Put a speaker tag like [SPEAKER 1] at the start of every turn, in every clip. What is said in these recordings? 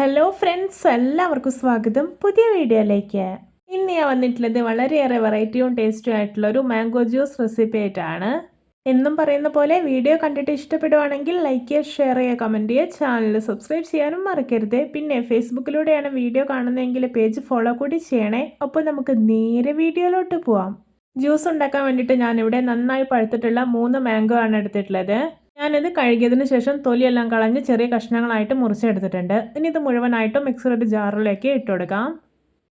[SPEAKER 1] Hello friends എല്ലാവർക്കും സ്വാഗതം. പുതിയ വീഡിയോയിലേക്ക്. ഇന്ന് ഞാൻ വന്നിട്ടുള്ളത് വളരെയേറെ വെറൈറ്റിയും ടേസ്റ്റും ആയിട്ടുള്ള ഒരു മാംഗോ ജ്യൂസ് റെസിപ്പി ആയിട്ടാണ്. എന്നും പറയുന്ന പോലെ വീഡിയോ കണ്ടിട്ട് ഇഷ്ടപ്പെടുവാണെങ്കിൽ ലൈക്ക് ചെയ്യുക ഷെയർ ചെയ്യുക കമന്റ് ചെയ്യുക ചാനൽ സബ്സ്ക്രൈബ് ചെയ്യാനും മറക്കരുത്. പിന്നെ ഫേസ്ബുക്കിലൂടെയാണ് വീഡിയോ കാണുന്നതെങ്കിൽ പേജ് ഫോളോ കൂടി ചെയ്യണേ. അപ്പോൾ നമുക്ക് നേരെ വീഡിയോയിലോട്ട് പോവാം. ജ്യൂസ് ഉണ്ടാക്കാൻ വേണ്ടിയിട്ട് ഞാനിവിടെ നന്നായി പഴുത്തിട്ടുള്ള മൂന്ന് മാംഗോ ആണ് എടുത്തിട്ടുള്ളത്. ഞാനിത് കഴുകിയതിന് ശേഷം തൊലിയെല്ലാം കളഞ്ഞ് ചെറിയ കഷ്ണങ്ങളായിട്ട് മുറിച്ചെടുത്തിട്ടുണ്ട്. ഇനി ഇത് മുഴുവനായിട്ടും മിക്സറുടെ ജാറിലേക്ക് ഇട്ട് കൊടുക്കാം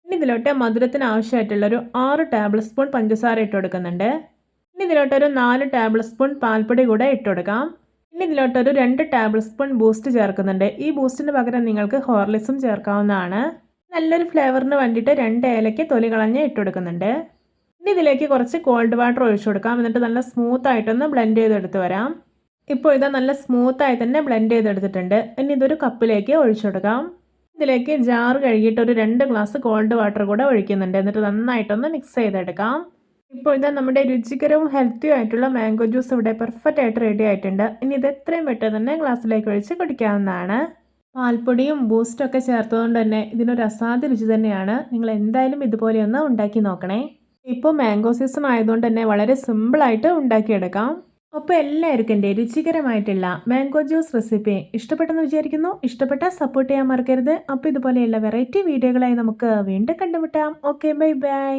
[SPEAKER 1] ഇനി ഇതിലോട്ട് മധുരത്തിന് ആവശ്യമായിട്ടുള്ളൊരു ആറ് ടേബിൾ സ്പൂൺ പഞ്ചസാര ഇട്ട് കൊടുക്കുന്നുണ്ട് ഇനി ഇതിലോട്ടൊരു നാല് ടേബിൾ സ്പൂൺ പാൽപ്പൊടി കൂടെ ഇട്ട് കൊടുക്കാം ഇനി ഇതിലോട്ടൊരു രണ്ട് ടേബിൾ സ്പൂൺ ബൂസ്റ്റ് ചേർക്കുന്നുണ്ട്. ഈ ബൂസ്റ്റിന് പകരം നിങ്ങൾക്ക് ഹോർലിക്സും ചേർക്കാവുന്നതാണ്. നല്ലൊരു ഫ്ലേവറിന് വേണ്ടിയിട്ട് രണ്ട് ഏലയ്ക്ക് തൊലി കളഞ്ഞ് ഇട്ട് കൊടുക്കുന്നുണ്ട് ഇനി ഇതിലേക്ക് കുറച്ച് കോൾഡ് വാട്ടർ ഒഴിച്ചു കൊടുക്കാം. എന്നിട്ട് നല്ല സ്മൂത്ത് ആയിട്ടൊന്ന് ബ്ലെൻഡ് ചെയ്തെടുത്ത് വരാം. ഇപ്പോൾ ഇത് നല്ല സ്മൂത്തായി തന്നെ ബ്ലെൻഡ് ചെയ്തെടുത്തിട്ടുണ്ട്. ഇനി ഇതൊരു കപ്പിലേക്ക് ഒഴിച്ചു കൊടുക്കാം. ഇതിലേക്ക് ജാർ കഴുകിയിട്ട് ഒരു രണ്ട് ഗ്ലാസ് കോൾഡ് വാട്ടർ കൂടെ ഒഴിക്കുന്നുണ്ട്. എന്നിട്ട് നന്നായിട്ടൊന്ന് മിക്സ് ചെയ്തെടുക്കാം. ഇപ്പോൾ ഇതാ നമ്മുടെ രുചികരവും ഹെൽത്തിയും ആയിട്ടുള്ള മാംഗോ ജ്യൂസ് ഇവിടെ പെർഫെക്റ്റ് ആയിട്ട് റെഡി ആയിട്ടുണ്ട്. ഇനി ഇത് എത്രയും പെട്ടെന്ന് തന്നെ ഗ്ലാസ്സിലേക്ക് ഒഴിച്ച് കുടിക്കാവുന്നതാണ്. പാൽപ്പൊടിയും ബൂസ്റ്റും ഒക്കെ ചേർത്തതുകൊണ്ട് തന്നെ ഇതിനൊരു അസാധ്യ രുചി തന്നെയാണ്. നിങ്ങൾ എന്തായാലും ഇതുപോലെയൊന്ന് ഉണ്ടാക്കി നോക്കണേ. ഇപ്പോൾ മാംഗോ സീസൺ ആയതുകൊണ്ട് തന്നെ വളരെ സിമ്പിളായിട്ട് ഉണ്ടാക്കിയെടുക്കാം. അപ്പോൾ എല്ലാവർക്കും എന്റെ രുചികരമായിട്ടുള്ള മാംഗോ ജ്യൂസ് റെസിപ്പി ഇഷ്ടപ്പെട്ടെന്ന് വിചാരിക്കുന്നു. ഇഷ്ടപ്പെട്ടാൽ സപ്പോർട്ട് ചെയ്യാൻ മറക്കരുത്. അപ്പോൾ ഇതുപോലെയുള്ള വെറൈറ്റി വീഡിയോകളായി നമുക്ക് വീണ്ടും കണ്ടുമുട്ടാം. Okay bye bye.